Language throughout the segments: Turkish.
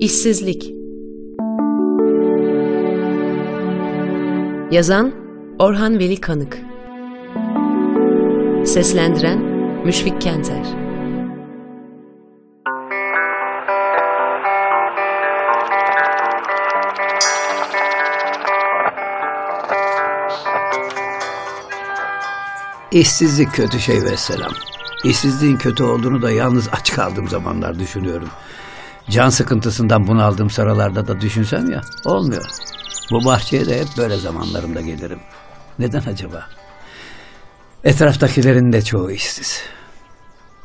İşsizlik Yazan Orhan Veli Kanık Seslendiren Müşfik Kenter İşsizlik kötü şey ve selam. İşsizliğin kötü olduğunu da yalnız aç kaldığım zamanlar düşünüyorum. Can sıkıntısından bunaldığım sıralarda da düşünsem ya olmuyor. Bu bahçeye de hep böyle zamanlarımda gelirim. Neden acaba? Etraftakilerin de çoğu işsiz.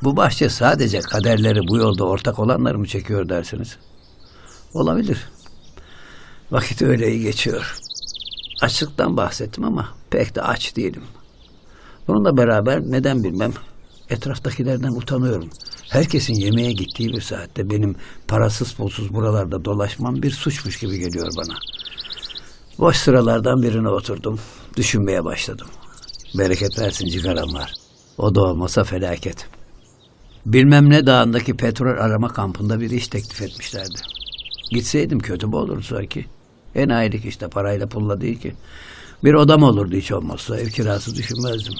Bu bahçe sadece kaderleri bu yolda ortak olanlar mı çekiyor dersiniz? Olabilir. Vakit öyle iyi geçiyor. Açlıktan bahsettim ama pek de aç değilim. Bununla beraber neden bilmem etraftakilerden utanıyorum. Herkesin yemeğe gittiği bir saatte benim parasız pulsuz buralarda dolaşmam bir suçmuş gibi geliyor bana. Boş sıralardan birine oturdum. Düşünmeye başladım. Bereket versin cigaram var. O da olmasa felaket. Bilmem ne dağındaki petrol arama kampında bir iş teklif etmişlerdi. Gitseydim kötü mü olurdu sanki? Enayilik işte parayla pulla değil ki. Bir odam olurdu hiç olmazsa. Ev kirası düşünmezdim.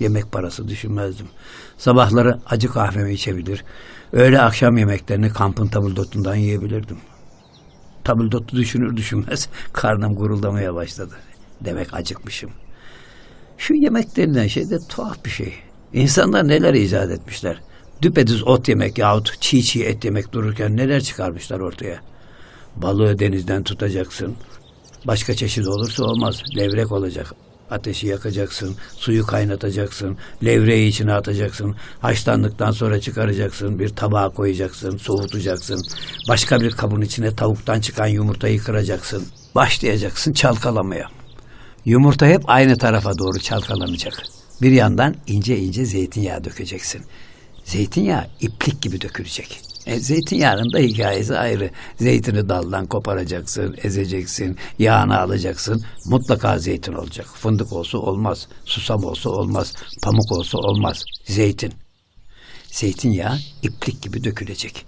Yemek parası düşünmezdim. Sabahları acı kahvemi içebilir. Öğle akşam yemeklerini kampın tabuldotundan yiyebilirdim. Tabuldotu düşünür düşünmez karnım guruldamaya başladı. Demek acıkmışım. Şu yemek denilen şey de tuhaf bir şey. İnsanlar neler icat etmişler. Düpedüz ot yemek yahut çiğ çiğ et yemek dururken neler çıkarmışlar ortaya. Balığı denizden tutacaksın. Başka çeşit olursa olmaz. Levrek olacak. Ateşi yakacaksın, suyu kaynatacaksın, levreyi içine atacaksın, haşlandıktan sonra çıkaracaksın, bir tabağa koyacaksın, soğutacaksın. Başka bir kabın içine tavuktan çıkan yumurtayı kıracaksın. Başlayacaksın çalkalamaya. Yumurta hep aynı tarafa doğru çalkalanacak. Bir yandan ince ince zeytinyağı dökeceksin. Zeytinyağı iplik gibi dökülecek. E, zeytinyağının da hikayesi ayrı. Zeytini daldan koparacaksın, ezeceksin, yağını alacaksın. Mutlaka zeytin olacak. Fındık olsa olmaz, susam olsa olmaz, pamuk olsa olmaz. Zeytin. Zeytinyağı iplik gibi dökülecek.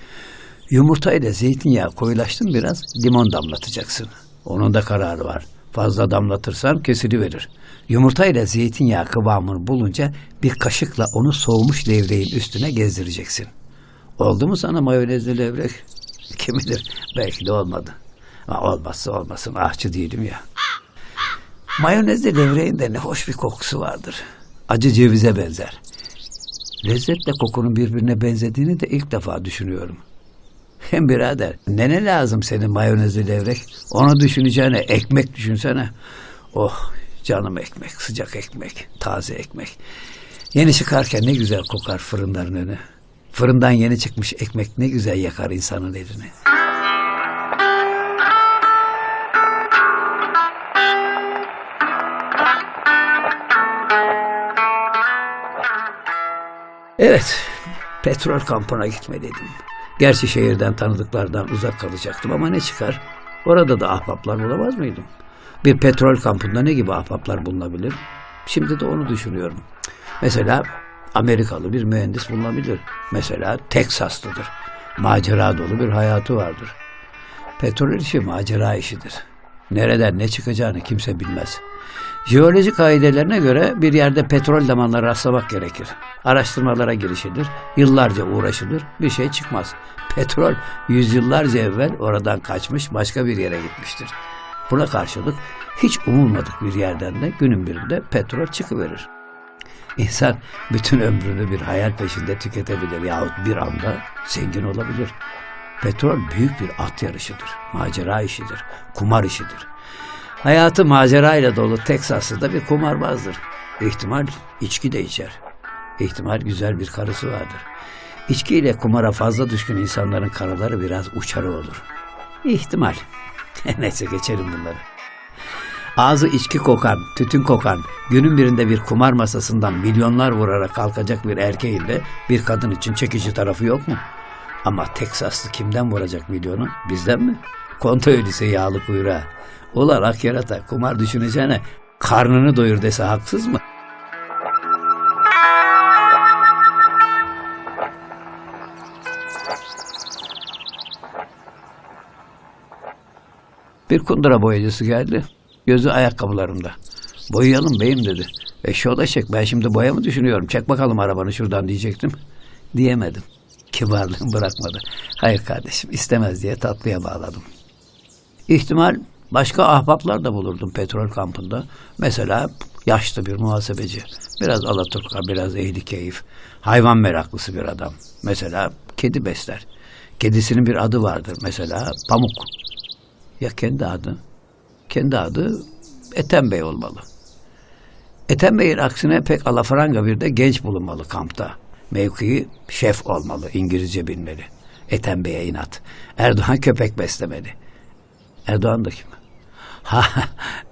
Yumurta ile zeytinyağı koyulaştın biraz limon damlatacaksın. Onun da kararı var. Fazla damlatırsan kesiliverir. Yumurta ile zeytinyağı kıvamını bulunca bir kaşıkla onu soğumuş levreğin üstüne gezdireceksin. Oldu mu sana mayonezli levrek? Kim bilir belki de olmadı. Ama olmazsa olmasın ahçı değilim ya. Mayonezli levreğin de ne hoş bir kokusu vardır. Acı cevize benzer. Lezzetle kokunun birbirine benzediğini de ilk defa düşünüyorum. Hem birader ne ne lazım senin mayonezli levrek? Onu düşüneceğine ekmek düşünsene. Oh canım ekmek, sıcak ekmek, taze ekmek. Yeni çıkarken ne güzel kokar fırınların önü. Fırından yeni çıkmış ekmek ne güzel yakar insanın elini. Evet, petrol kampına gitmeliydim. Gerçi şehirden tanıdıklardan uzak kalacaktım ama ne çıkar? Orada da ahbaplar bulamaz mıydım? Bir petrol kampında ne gibi ahbaplar bulunabilir? Şimdi de onu düşünüyorum. Mesela Amerikalı bir mühendis bulunabilir. Mesela Teksaslıdır. Macera dolu bir hayatı vardır. Petrol işi macera işidir. Nereden ne çıkacağını kimse bilmez. Jeoloji kaidelerine göre bir yerde petrol damarları rastlamak gerekir. Araştırmalara girişilir, yıllarca uğraşılır, bir şey çıkmaz. Petrol yüzyıllarca evvel oradan kaçmış başka bir yere gitmiştir. Buna karşılık hiç umulmadık bir yerden de günün birinde petrol çıkıverir. İnsan bütün ömrünü bir hayal peşinde tüketebilir yahut bir anda zengin olabilir. Petrol büyük bir at yarışıdır, macera işidir, kumar işidir. Hayatı macerayla dolu Teksaslı da bir kumarbazdır. İhtimal içki de içer. İhtimal güzel bir karısı vardır. İçkiyle kumara fazla düşkün insanların karaları biraz uçarı olur. İhtimal. Neyse geçelim bunları. Ağzı içki kokan, tütün kokan, günün birinde bir kumar masasından milyonlar vurarak kalkacak bir erkeğin de bir kadın için çekici tarafı yok mu? Ama Teksaslı kimden vuracak milyonu? Bizden mi? Konta öyleyse yağlı kuyruğa. Ulan ak yarata kumar düşüneceğine karnını doyur dese haksız mı? Bir kundura boyacısı geldi. Gözü ayakkabılarımda. Boyayalım beyim dedi. E şoda çek ben şimdi boya mı düşünüyorum? Çek bakalım arabanı şuradan diyecektim. Diyemedim. Kibarlığım bırakmadı. Hayır kardeşim istemez diye tatlıya bağladım. İhtimal başka ahbaplar da bulurdum petrol kampında. Mesela yaşlı bir muhasebeci. Biraz alaturka, biraz ehli keyif. Hayvan meraklısı bir adam. Mesela kedi besler. Kedisinin bir adı vardır. Mesela Pamuk. Ya kendi adı? Kendi adı Ethem Bey olmalı. Ethem Bey'in aksine pek alafranga bir de genç bulunmalı kampta. Mevkii şef olmalı, İngilizce bilmeli. Ethem Bey'e inat. Erdoğan köpek beslemeli. Erdoğan da kim? Ha,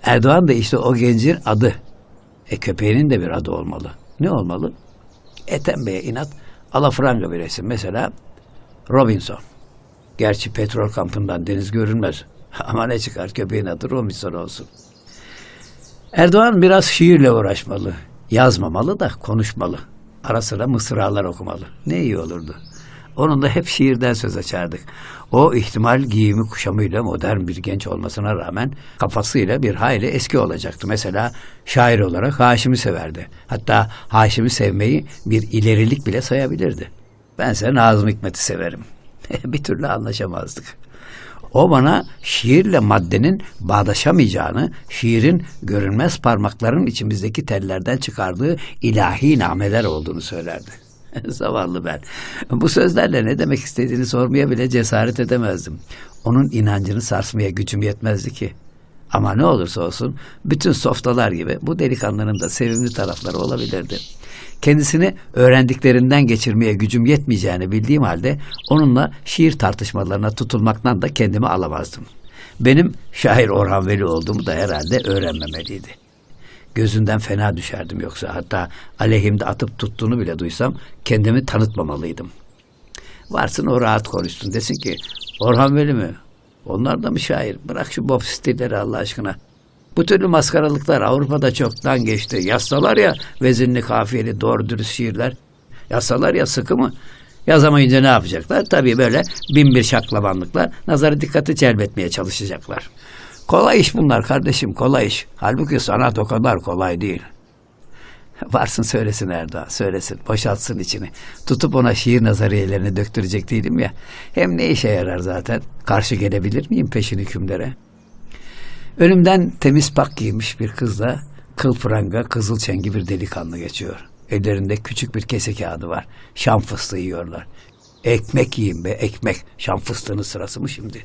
Erdoğan da işte o gencin adı. E köpeğinin de bir adı olmalı. Ne olmalı? Ethem Bey'e inat alafranga bir resim. Mesela Robinson. Gerçi petrol kampından deniz görünmez. Ama ne çıkar köpeğin adı Robinson olsun. Erdoğan biraz şiirle uğraşmalı. Yazmamalı da konuşmalı. Ara sıra mısralar okumalı. Ne iyi olurdu. Onunla hep şiirden söz açardık. O ihtimal giyimi kuşamıyla modern bir genç olmasına rağmen kafasıyla bir hayli eski olacaktı. Mesela şair olarak Haşim'i severdi. Hatta Haşim'i sevmeyi bir ilerilik bile sayabilirdi. Bense Nazım Hikmet'i severim. bir türlü anlaşamazdık. O bana şiirle maddenin bağdaşamayacağını, şiirin görünmez parmakların içimizdeki tellerden çıkardığı ilahi nameler olduğunu söylerdi. Zavallı ben. Bu sözlerle ne demek istediğini sormaya bile cesaret edemezdim. Onun inancını sarsmaya gücüm yetmezdi ki. Ama ne olursa olsun bütün softalar gibi bu delikanlının da sevimli tarafları olabilirdi. Kendisini öğrendiklerinden geçirmeye gücüm yetmeyeceğini bildiğim halde onunla şiir tartışmalarına tutulmaktan da kendimi alamazdım. Benim şair Orhan Veli olduğumu da herhalde öğrenmemeliydi. Gözünden fena düşerdim yoksa hatta aleyhimde atıp tuttuğunu bile duysam kendimi tanıtmamalıydım. Varsın o rahat konuşsun desin ki Orhan Veli mi? Onlar da mı şair? Bırak şu bob stilleri Allah aşkına. Bu türlü maskaralıklar Avrupa'da çoktan geçti. Yazsalar ya vezinli kafiyeli doğru dürüst şiirler. Yazsalar ya sıkı mı? Yazamayınca ne yapacaklar? Tabii böyle bin bir şaklabanlıklar nazarı dikkati celbetmeye çalışacaklar. Kolay iş bunlar kardeşim kolay iş. Halbuki sanat o kadar kolay değil. Varsın söylesin Erdoğan söylesin boşaltsın içini. Tutup ona şiir nazariyelerini döktürecek değilim ya. Hem ne işe yarar zaten. Karşı gelebilir miyim peşin hükümlere? Önümden temiz pak giymiş bir kızla kıl pranga kızıl çengi bir delikanlı geçiyor. Ellerinde küçük bir kese kağıdı var. Şam fıstığı yiyorlar. Ekmek yiyin be ekmek. Şam fıstığının sırası mı şimdi?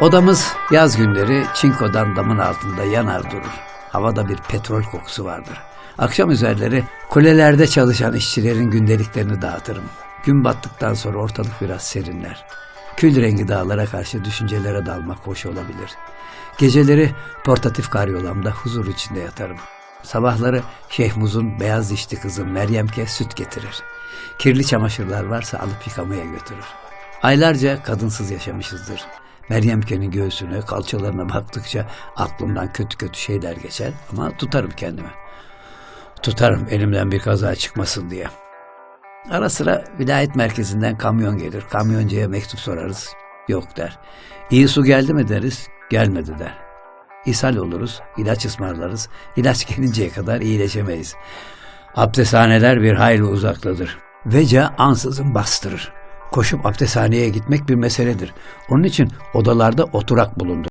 Odamız yaz günleri çinkodan damın altında yanar durur. Havada bir petrol kokusu vardır. Akşam üzerleri kulelerde çalışan işçilerin gündeliklerini dağıtırım. Gün battıktan sonra ortalık biraz serinler. Kül rengi dağlara karşı düşüncelere dalmak hoş olabilir. Geceleri portatif karyolamda huzur içinde yatarım. Sabahları Şeyh Muz'un beyaz dişli kızı Meryemke süt getirir. Kirli çamaşırlar varsa alıp yıkamaya götürür. Aylarca kadınsız yaşamışızdır. Meryemke'nin göğsüne, kalçalarına baktıkça aklımdan kötü kötü şeyler geçer ama tutarım kendimi. Tutarım elimden bir kaza çıkmasın diye. Ara sıra vilayet merkezinden kamyon gelir. Kamyoncuya mektup sorarız. Yok der. İyi su geldi mi deriz. Gelmedi der. İshal oluruz. ilaç ısmarlarız. İlaç gelinceye kadar iyileşemeyiz. Abdesthaneler bir hayli uzaktadır. Veca ansızın bastırır. Koşup abdesthaneye gitmek bir meseledir. Onun için odalarda oturak bulundur.